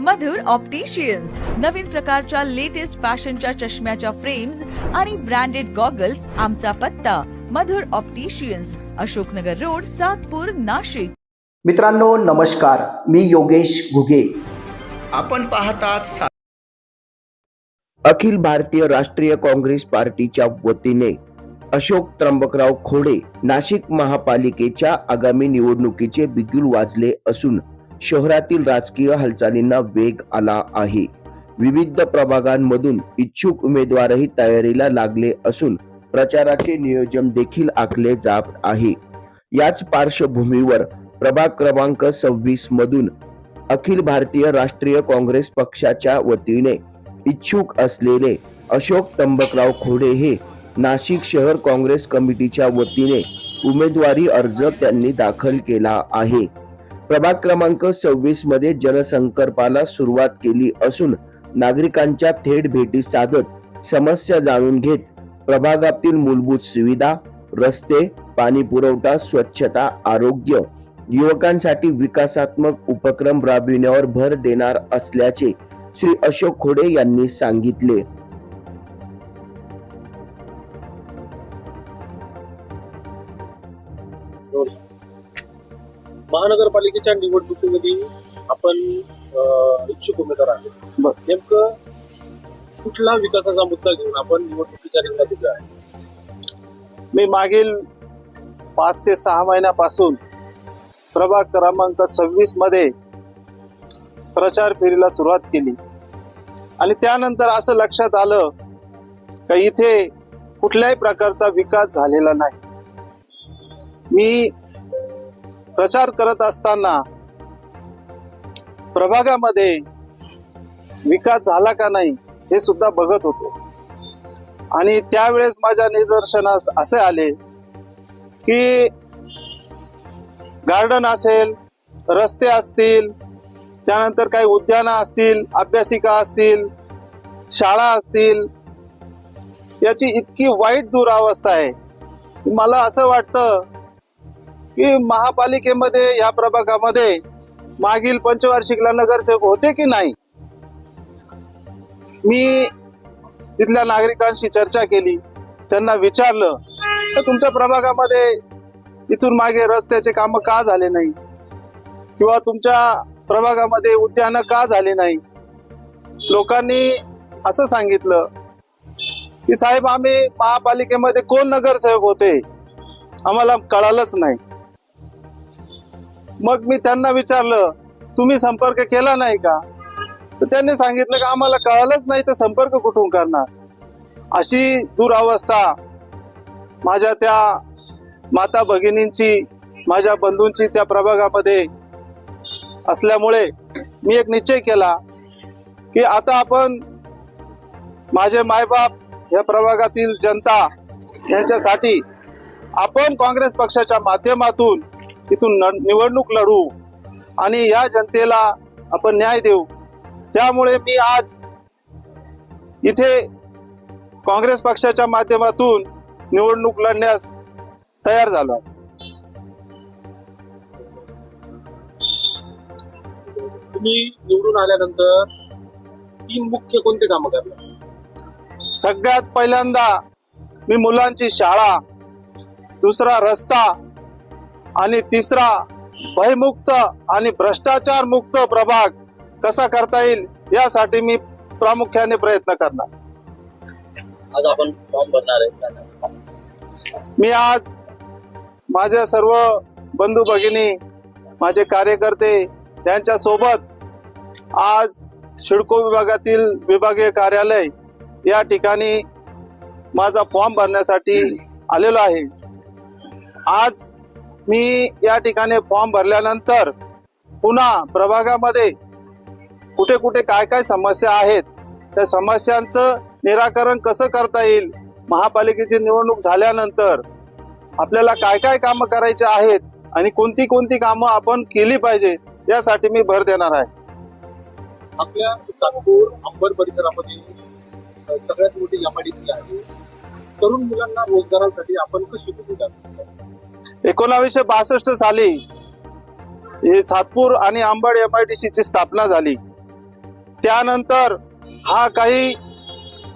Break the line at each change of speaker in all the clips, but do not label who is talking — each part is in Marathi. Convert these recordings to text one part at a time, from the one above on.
मधुर ऑप्टिशियन्स नवीन प्रकारच्या लेटेस्ट फॅशनच्या चष्म्याच्या फ्रेम्स आणि ब्रँडेड गॉगल्स आमचा पत्ता. Madhur opticians Ashoknagar road Satpur Nashik.
मित्रांनो नमस्कार. मी योगेश घुगे.
आपण पाहतात
अखिल भारतीय राष्ट्रीय काँग्रेस पार्टीच्या वतीने अशोक त्र्यंबकराव खोडे नाशिक महापालिकेच्या आगामी निवडणुकीचे बिगुल वाजले असून शहरातील राजकीय हालचालींना वेग आला आहे. विविध प्रभागांमधून इच्छुक उमेदवारही तयारीला लागले असून प्रचाराचे नियोजन देखील आखले जात आहे. याच पार्श्वभूमीवर प्रभाग क्रमांक सव्वीस मधून अखिल भारतीय राष्ट्रीय काँग्रेस पक्षाच्या वतीने इच्छुक असलेले अशोक तंबकराव खोडे हे नाशिक शहर काँग्रेस कमिटीच्या वतीने उमेदवारी अर्ज त्यांनी दाखल केला आहे. प्रभाग क्रमांक सव्वीसमध्ये जनसंकल्पाला सुरुवात केली असून नागरिकांच्या थेट भेटी साधत समस्या जाणून घेत प्रभागातील मूलभूत सुविधा रस्ते पाणी पुरवठा स्वच्छता आरोग्य युवकांसाठी विकासात्मक उपक्रम राबविण्यावर भर देणार असल्याचे श्री अशोक खोडे यांनी सांगितले.
महानगरपालिकेच्या निवडणुकीमध्ये आपण इच्छुक उमेदवार आहोत.
बर.
नेमकं कुठला विकासाचा मुद्दा घेऊन आपण निवडणुकीच्या रिंगणात उभे आहे
मी मागील पाच ते सहा महिन्यापासून प्रभाग क्रमांक सव्वीसमध्ये प्रचार फेरीला सुरुवात केली. आणि त्यानंतर असं लक्षात आलं का इथे कुठल्याही प्रकारचा विकास झालेला नाही. मी प्रचार करत असताना प्रभागामध्ये विकास झाला का नाही हे सुद्धा बघत होतो. आणि त्यावेळेस माझ्या निदर्शनास असे आले की गार्डन असेल रस्ते असतील त्यानंतर काही उद्यानं असतील अभ्यासिका असतील शाळा असतील याची इतकी वाईट दुरावस्था आहे. मला असं वाटतं की महापालिकेमध्ये या प्रभागामध्ये मागील पंचवार्षिकला नगरसेवक होते की नाही? मी तिथल्या नागरिकांशी चर्चा केली. त्यांना विचारलं तर तुमच्या प्रभागामध्ये इथून मागे रस्त्याचे काम का झाले नाही? किंवा तुमच्या प्रभागामध्ये उद्यानं का झाले नाही? लोकांनी असं सांगितलं की साहेब आम्ही महापालिकेमध्ये कोण नगरसेवक होते? आम्हाला कळालंच नाही. मग मी त्यांना विचारलं तुम्ही संपर्क केला नाही का? तर त्यांनी सांगितलं की आम्हाला कळालंच नाही तर संपर्क कुठून करणार? अशी दुरावस्था माझ्या त्या माता भगिनींची माझ्या बंधूंची त्या प्रभागामध्ये असल्यामुळे मी एक निश्चय केला की आता आपण माझे मायबाप या प्रभागातील जनता यांच्यासाठी आपण काँग्रेस पक्षाच्या माध्यमातून इथून न- निवडणूक लढू आणि या जनतेला आपण न्याय देऊ. त्यामुळे मी आज इथे काँग्रेस पक्षाच्या माध्यमातून निवडणूक लढण्यास तयार झालो आहे.
तुम्ही निवडून आल्यानंतर तीन मुख्य कोणते कामं करणार
सगळ्यात पहिल्यांदा मी मुलांची शाळा दुसरा रस्ता आणि तिसरा भयमुक्त आणि भ्रष्टाचार मुक्त प्रभाग कसा करता येईल यासाठी मी प्रामुख्याने प्रयत्न करणार
आज आपण फॉर्म भरणार आहे?
मी आज माझ्या सर्व बंधू भगिनी माझे कार्यकर्ते यांच्या सोबत आज सिडको विभागातील विभागीय कार्यालय या ठिकाणी माझा फॉर्म भरण्यासाठी आलेलो आहे आज मी या ठिकाणी फॉर्म भरल्यानंतर पुन्हा प्रभागामध्ये कुठे कुठे काय काय समस्या आहेत त्या समस्यांचं निराकरण कसं करता येईल महापालिकेची निवडणूक झाल्यानंतर आपल्याला काय काय कामं करायचे आहेत आणि कोणती कोणती कामं आपण केली पाहिजे यासाठी मी भर देणार आहे.
आपल्या सातपूर अंबर परिसरामध्ये सगळ्यात मोठी एमआयडीसी आहे. तरुण मुलांना रोजगारासाठी आपण कशी
एकोणावीसशे बासष्ट साली ही सातपूर आणि आंबड एम आय डी ची स्थापना झाली. त्यानंतर हा काही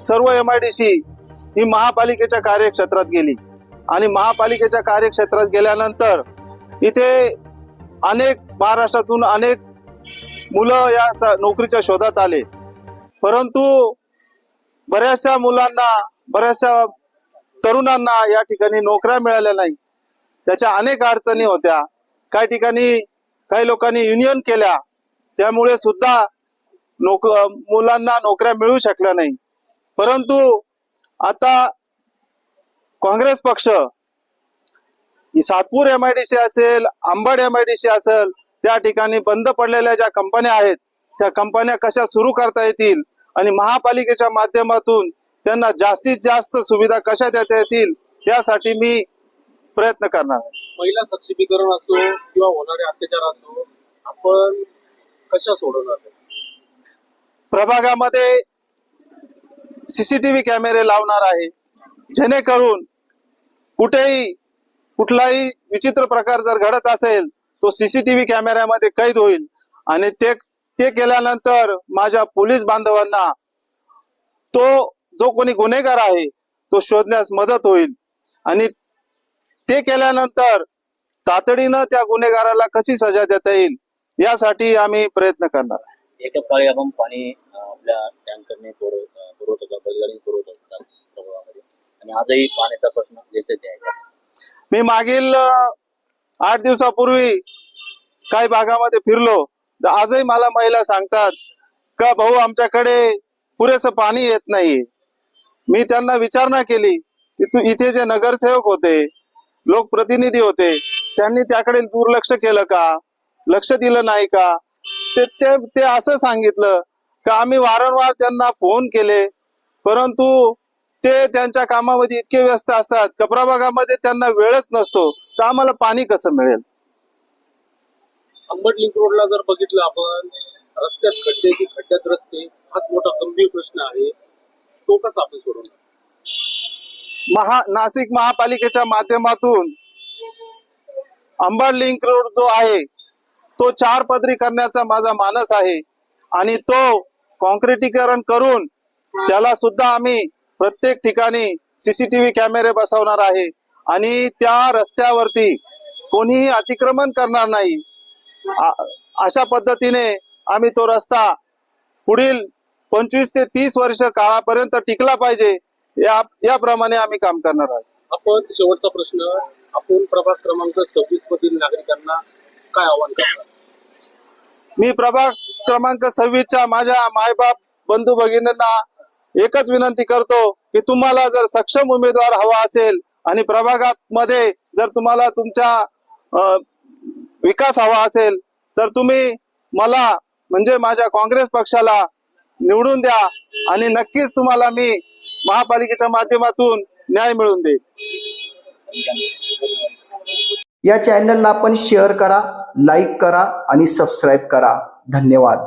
सर्व एम आय डी सी ही महापालिकेच्या कार्यक्षेत्रात गेली. आणि महापालिकेच्या कार्यक्षेत्रात गेल्यानंतर इथे अनेक महाराष्ट्रातून अनेक मुलं या स- नोकरीच्या शोधात आले. परंतु बऱ्याचशा मुलांना बऱ्याचशा तरुणांना या ठिकाणी नोकऱ्या मिळाल्या नाही त्याच्या अनेक अडचणी होत्या. काही ठिकाणी काही लोकांनी युनियन केल्या. त्यामुळे सुद्धा नोक मुलांना नोकऱ्या मिळू शकल्या नाही. परंतु आता काँग्रेस पक्ष Satpur M I D C असेल Ambad M I D C असेल त्या ठिकाणी बंद पडलेल्या ज्या कंपन्या आहेत त्या कंपन्या कशा सुरू करता येतील आणि महापालिकेच्या माध्यमातून त्यांना जास्तीत जास्त सुविधा कशा देता येतील यासाठी मी प्रयत्न करणार आहे.
महिला सक्षमीकरण असो किंवा होणारे अत्याचार असो आपण कशा सोडवणार?
प्रभागामध्ये सीसीटीव्ही कॅमेरे लावणार आहे जेणेकरून कुठेही कुठलाही विचित्र प्रकार जर घडत असेल तो सीसीटीव्ही कॅमेऱ्यामध्ये कैद होईल आणि ते ते केल्यानंतर माझ्या पोलीस बांधवांना तो जो कोणी गुन्हेगार आहे तो शोधण्यास मदत होईल आणि ते केल्यानंतर तातडीनं त्या गुन्हेगाराला कशी सजा देता येईल यासाठी आम्ही प्रयत्न करणार आहे.
एका काळी आपण पाणी आपल्या टँकरने पुरवत होता बैलगाडी पुरवत होता आणि आजही पाण्याचा प्रश्न जैसे
मी मागील आठ दिवसापूर्वी काही भागामध्ये फिरलो. तर आजही मला महिला सांगतात का भाऊ आमच्याकडे पुरेसं पाणी येत नाही. मी त्यांना विचारणा केली की तू इथे जे नगरसेवक होते लोकप्रतिनिधी होते. त्यांनी त्याकडे दुर्लक्ष केलं का? लक्ष दिलं नाही का? ते ते ते असं सांगितलं का आम्ही वारंवार त्यांना फोन केले. परंतु ते त्यांच्या कामामध्ये इतके व्यस्त असतात. कपरा भागामध्ये त्यांना वेळच नसतो. तर आम्हाला पाणी कसं मिळेल?
अंबड लिंक रोडला जर बघितलं आपण रस्त्यात खड्डे की खड्ड्यात रस्ते हाच मोठा गंभीर प्रश्न आहे. तो कसा आपण सोडवणार?
महा नाशिक महापालिकेच्या माध्यमातून अंबड लिंक रोड जो आहे तो चार पदरी करण्याचा माझा मानस आहे. आणि तो कॉन्क्रिटीकरण करून त्याला सुद्धा आम्ही प्रत्येक ठिकाणी सीसीटीव्ही कॅमेरे बसवणार आहे. आणि त्या रस्त्यावरती कोणीही अतिक्रमण करणार नाही. अशा पद्धतीने आम्ही तो रस्ता पुढील पंचवीस ते तीस वर्ष काळापर्यंत टिकला पाहिजे. या याप्रमाणे आम्ही काम करणार आहोत.
आपण शेवटचा प्रश्न आपण प्रभाग क्रमांक सव्वीस मधील नागरिकांना काय आव्हान करणार?
मी प्रभाग क्रमांक सव्वीसच्या माझ्या मायबाप बंधू भगिनींना एकच विनंती करतो की तुम्हाला जर सक्षम उमेदवार हवा असेल आणि प्रभागात मध्ये जर तुम्हाला तुमच्या विकास हवा असेल तर तुम्ही मला म्हणजे माझ्या काँग्रेस पक्षाला निवडून द्या आणि नक्कीच तुम्हाला मी महापालिकेच्या माध्यमातून न्याय मिळवून देईल
या चॅनलला आपण शेअर करा लाईक करा आणि सबस्क्राईब करा. धन्यवाद.